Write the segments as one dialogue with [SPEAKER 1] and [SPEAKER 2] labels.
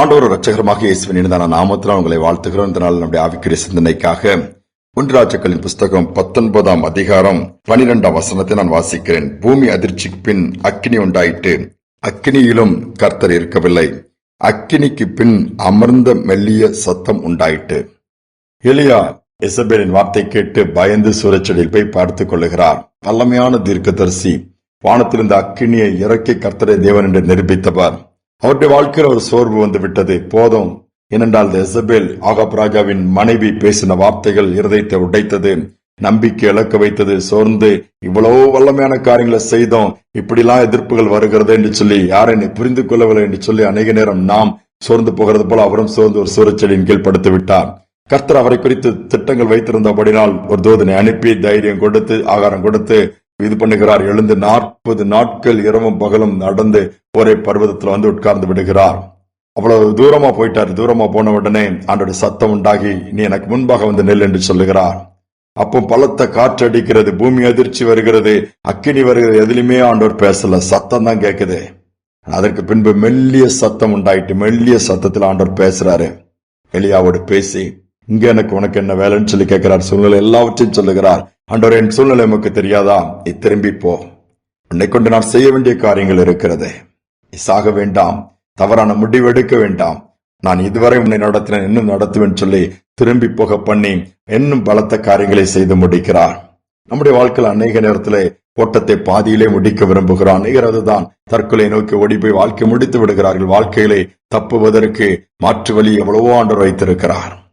[SPEAKER 1] ஆண்டவர் ரட்சகரமாக இயேசுவின் இனிதான நாமத்தில் உங்களை வாழ்த்துகிறோம். இந்த நாள் நம்முடைய ஆவிக்குரிய சிந்தனைக்காக ஒன்றாட்சக்களின் புஸ்தகம் பத்தொன்பதாம் அதிகாரம் பனிரெண்டாம் வசனத்தை நான் வாசிக்கிறேன். பூமி அதிர்ச்சிக்கு பின் அக்கினி உண்டாயிட்டு அக்கினியிலும் கர்த்தர் இருக்கவில்லை. அக்கினிக்கு பின் அமர்ந்த மெல்லிய சத்தம் உண்டாயிட்டு எலியா இசபேலின் வார்த்தை கேட்டு பயந்து சூரச்செடியில் போய் பார்த்துக் கொள்ளுகிறார். வல்லமையான தீர்க்கதரிசி வானத்திலிருந்து அக்கினியை இறக்கி கர்த்தரை தேவன் என்று நிரூபித்தவர். அவருடைய வாழ்க்கையில் ஒரு சோர்வு வந்து விட்டது. போதும். ஏனென்றால் எசபேல் ஆகாப் ராஜாவின் மனைவி பேசின வார்த்தைகள் இருதயத்தை உடைத்தது நம்பிக்கை இழக்க வைத்தது சோர்ந்து இவ்வளவு வல்லமையான காரியங்களை செய்தோம். இப்படிலாம் எதிர்ப்புகள் வருகிறது என்று சொல்லி யாரை என்னை புரிந்து கொள்ளவில்லை என்று சொல்லி அநேக நேரம் நாம் சோர்ந்து போகிறது போல அவரும் சோர்ந்து ஒரு சூரச்செடியின் கீழ் படுத்து விட்டார். கர்த்தர் அவரை குறித்து திட்டங்கள் வைத்திருந்தபடினால் ஒரு தூதனை அனுப்பி தைரியம் கொடுத்து ஆகாரம் கொடுத்து இது பண்ணுகிறார். எழுந்து நாற்பது நாட்கள் இரவும் பகலும் நடந்து ஒரே பர்வதத்தில் வந்து உட்கார்ந்து விடுகிறார். அவ்வளவு தூரமா போயிட்டார். தூரமா போன உடனே ஆண்டோட சத்தம் உண்டாகி நீ எனக்கு முன்பாக வந்து நெல் என்று சொல்லுகிறார். அப்போ பலத்த காற்று அடிக்கிறது பூமி அதிர்ச்சி வருகிறது அக்கினி வருகிறது எதுலையுமே ஆண்டவர் பேசல. சத்தம் தான் கேட்குது அதற்கு பின்பு மெல்லிய சத்தம் உண்டாயிட்டு மெல்லிய சத்தத்தில் ஆண்டவர் பேசுறாரு. எலியாவோடு பேசி இங்க எனக்கு உனக்கு என்ன வேலைன்னு சொல்லி கேட்கிறார். சூழ்நிலை எல்லாவற்றையும் சொல்லுகிறார். ஆண்டவர் என் சூழ்நிலை நமக்கு தெரியாதா? நீ திரும்பி போ உன்னை கொண்டு நான் செய்ய வேண்டிய காரியங்கள் இருக்கிறது. நீ சாக வேண்டாம். தவறான முடிவு எடுக்க வேண்டாம். நான் இதுவரை உன்னை நடத்தினேன் இன்னும் நடத்துவேன் சொல்லி திரும்பி போக பண்ணி இன்னும் பலத்த காரியங்களை செய்து முடிக்கிறார். நம்முடைய வாழ்க்கையில் அநேக நேரத்திலே ஓட்டத்தை பாதியிலே முடிக்க விரும்புகிறான். அநேகர் அதுதான் தற்கொலை நோக்கி ஓடி போய் வாழ்க்கை முடித்து விடுகிறார்கள். வாழ்க்கையிலே தப்புவதற்கு மாற்று வழி எவ்வளவோ ஆண்டு வைத்திருக்கிறார்.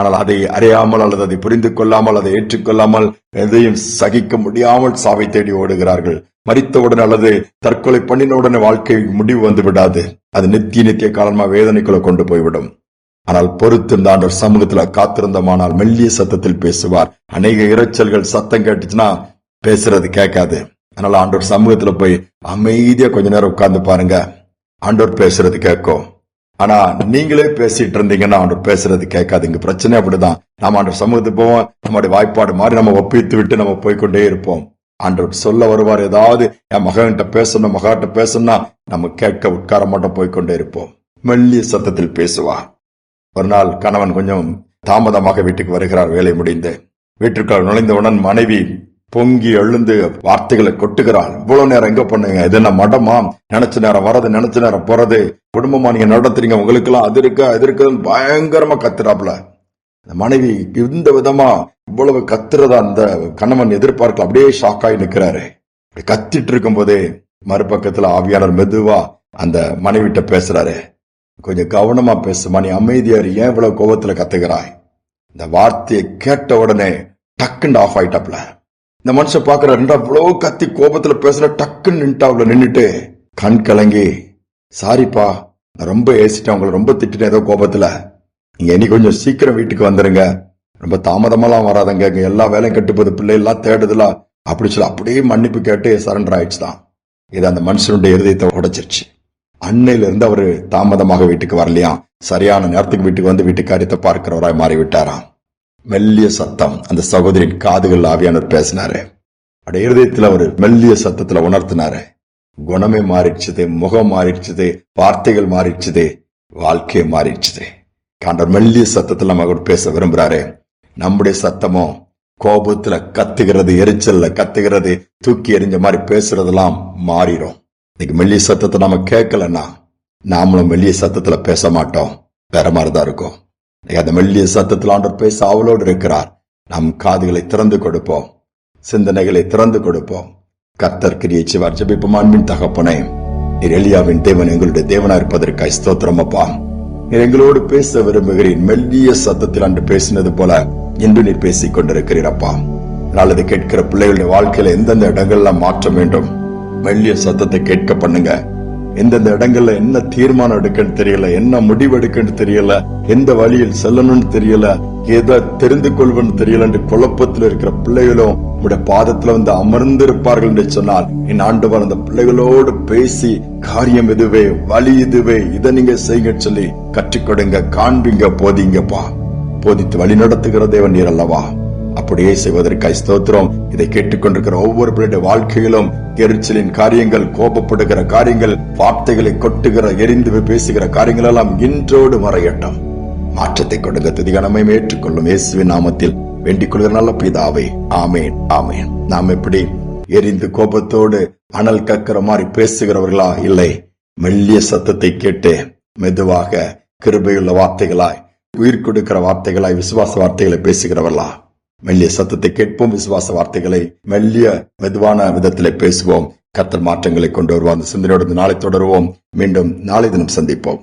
[SPEAKER 1] ஆனால் அதை அறியாமல் அல்லது அதை புரிந்து கொள்ளாமல் அதை ஏற்றுக்கொள்ளாமல் எதையும் சகிக்க முடியாமல் சாவை தேடி ஓடுகிறார்கள். மறித்தவுடன் அல்லது தற்கொலை பண்ணின வாழ்க்கை முடிவு வந்து விடாது. அது நித்திய நித்திய காலமா வேதனைக்குள்ள கொண்டு போய்விடும். ஆனால் பொறுத்திருந்த ஆண்டவர் சமூகத்துல காத்திருந்தமானால் மெல்லிய சத்தத்தில் பேசுவார். அநேக இரைச்சல்கள் சத்தம் கேட்டுச்சுன்னா பேசுறது கேட்காது. அதனால ஆண்டவர் சமூகத்துல போய் அமைதியா கொஞ்ச நேரம் உட்கார்ந்து பாருங்க. ஆண்டவர் பேசுறது கேட்கும். ஆனா நீங்களே பேசிட்டு இருந்தீங்கன்னா ஆண்டவர் பேசுறது கேட்காதுங்க. பிரச்சனை அப்படிதான். நாம ஆண்டவர் சமூகத்துக்கு போவோம். நம்மளுடைய வாய்ப்பாடு மாதிரி நம்ம ஒப்பித்து விட்டு நம்ம போய்க்கொண்டே இருப்போம். ஆண்டவர் சொல்ல வருவார். ஏதாவது என் மகன்கிட்ட பேசணும் மகாட்ட பேசணும்னா நம்ம கேட்க உட்கார மாட்டோம் போய்க்கொண்டே இருப்போம். மெல்லிய சத்தத்தில் பேசுவா ஒரு நாள் கணவன் கொஞ்சம் தாமதமாக வீட்டுக்கு வருகிறார் வேலை முடிந்து. வீட்டுக்குள் நுழைந்தவுடன் மனைவி பொங்கி எழுந்து வார்த்தைகளை கொட்டுகிறாள் இவ்வளவு நேரம் எங்க பண்ணுங்க? இது என்ன மடமா? நினைச்ச நேரம் வரது நினைச்ச நேரம் போறது. குடும்பமா நீங்க நடத்துறீங்க உங்களுக்கு எல்லாம் அது இருக்க அது இருக்குதுன்னு பயங்கரமா கத்துறாப்ல. அந்த மனைவி இந்த விதமா இவ்வளவு கத்துறதா அந்த கணவன் எதிர்பார்க்கல. அப்படியே ஷாக் ஆகி நிக்கிறாரு. அப்படி கத்திட்டு இருக்கும் போதே மறுபக்கத்துல ஆவியாளர் மெதுவா அந்த மனைவிட்ட பேசுறாரு. கொஞ்சம் கவனமா பேசுமா நீ அமைதியார் ஏன் இவ்வளவு கோபத்துல கத்துக்கிறாய் இந்த வார்த்தையை கேட்ட உடனே டக்குன்னு ஆஃப் ஆயிட்டாப்ல. இந்த மனுஷன் பார்க்குற ரெண்டா கத்தி கோபத்துல பேசுற டக்குன்னு நின்ட்டாப்ல நின்னுட்டு கண் கலங்கி சாரிப்பா நான் ரொம்ப ஏசிட்டேன் உங்களை ரொம்ப திட்டிட்டேன் ஏதோ கோபத்துல. நீங்க இனி கொஞ்சம் சீக்கிரம் வீட்டுக்கு வந்துருங்க. ரொம்ப தாமதமாலாம் வராதங்க இங்க எல்லா வேலையும் கட்டுப்போது பிள்ளை எல்லாம் தேடுதலா அப்படி சொல்லி அப்படியே மன்னிப்பு கேட்டு சரண்டர் ஆயிடுச்சு தான் இது அந்த மனுஷனுடைய இருதயத்தை உடைச்சிருச்சு. அன்னையில இருந்து அவரு தாமதமாக வீட்டுக்கு வரலையாம். சரியான நேரத்துக்கு வீட்டுக்கு வந்து வீட்டு காரியத்தை பார்க்கிறவராய் மாறி விட்டாராம் மெல்லிய சத்தம். அந்த சகோதரின் காதுகள் ஆவியானவர் பேசினாரு. அவருடைய இருதயத்தில் அவர் மெல்லிய சத்தத்துல உணர்த்தினாரு. குணமே மாறிடுச்சது முகம் மாறிடுச்சுது வார்த்தைகள் மாறிடுச்சது வாழ்க்கையே மாறிடுச்சது. காண்டர் மெல்லிய சத்தத்துல நம்ம கூட பேச விரும்புறாரு. நம்முடைய சத்தமோ கோபத்துல கத்துகிறது எரிச்சல்ல கத்துகிறது தூக்கி எறிஞ்ச மாதிரி பேசுறதெல்லாம் மாறிடும் இன்னைக்கு மெல்லிய சத்தத்தை நம்ம கேட்கலன்னா நாமளும் மெல்லிய சத்தத்துல பேச மாட்டோம். வேற மாதிரிதான் இருக்கும். அந்த மெல்லிய சத்தத்தில் ஆண்டவர் பேச அவளோடு இருக்கிறார். நம் காதுகளை திறந்து கொடுப்போம். சிந்தனைகளை திறந்து கொடுப்போம். கர்த்தர் கிரியை செய்வார். ஜெபிப்போம். அன்பின் தகப்பனே நீர் எலியாவின் தேவன் எங்களுடைய தேவனா இருப்பதற்காக ஸ்தோத்திரம் அப்பா. நீர் எங்களோடு பேச விரும்புகிறேன் மெல்லிய சத்தத்தில் அன்று பேசினது போல இன்று நீர் பேசிக் கொண்டிருக்கிறீர் அப்பா. நல்லது கேட்கிற பிள்ளைகளுடைய வாழ்க்கையில எந்தெந்த இடங்கள்ல மாற்ற வேண்டும்? மெல்லிய சத்தத்தை கேட்க பண்ணுங்க. எந்தெந்த இடங்கள்ல என்ன தீர்மானம் எடுக்கன்னு தெரியல என்ன முடிவு எடுக்கன்னு தெரியல எந்த வழியில் செல்லணும்னு தெரியல ஏதோ தெரிந்து கொள்வன்னு தெரியல என்று குழப்பத்தில் இருக்கிற பிள்ளைகளும் உங்களுடைய பாதத்துல வந்து அமர்ந்து இருப்பார்கள் என்று சொன்னால் என் ஆண்டவர் அந்த பிள்ளைகளோடு பேசி காரியம் இதுவே வழி இதுவே இதை நீங்க செய்ய சொல்லி கற்றுக் கொடுங்க காண்பீங்க போதிங்கப்பா. போதித்து வழி நடத்துகிற தேவன் நீர் அல்லவா? அப்படியே செய்வதற்காய் ஸ்தோத்திரம். இதை கேட்டுக்கொண்டிருக்கிற ஒவ்வொரு பிள்ளைடைய வாழ்க்கையிலும் எரிச்சலின் காரியங்கள் கோபப்படுகிற காரியங்கள் வார்த்தைகளை கொட்டுகிற எரிந்து பேசுகிற காரியங்கள் எல்லாம் இன்றோடு மறையட்டும். மாற்றத்தை கொடுங்க திதிகணமே ஏற்றுக்கொள்ளும் இயேசுவின் நாமத்தில் வேண்டிக் கொள்கிற நல்ல பிதாவே ஆமேன் ஆமேன். நாம் எப்படி எரிந்து கோபத்தோடு அனல் கக்கிற மாதிரி பேசுகிறவர்களா? இல்லை. மெல்லிய சத்தத்தை கேட்டு மெதுவாக கிருபையுள்ள வார்த்தைகளாய் உயிர் கொடுக்கிற வார்த்தைகளாய் விசுவாச வார்த்தைகளை பேசுகிறவர்களா? மெல்லிய சத்தத்தை கேட்போம். விசுவாச வார்த்தைகளை மெல்லிய மெதுவான விதத்திலே பேசுவோம். கத்தர் மாற்றங்களை கொண்டு வருவோம் அந்த சிந்தனையோடு நாளை தொடருவோம். மீண்டும் நாளை தினம் சந்திப்போம்.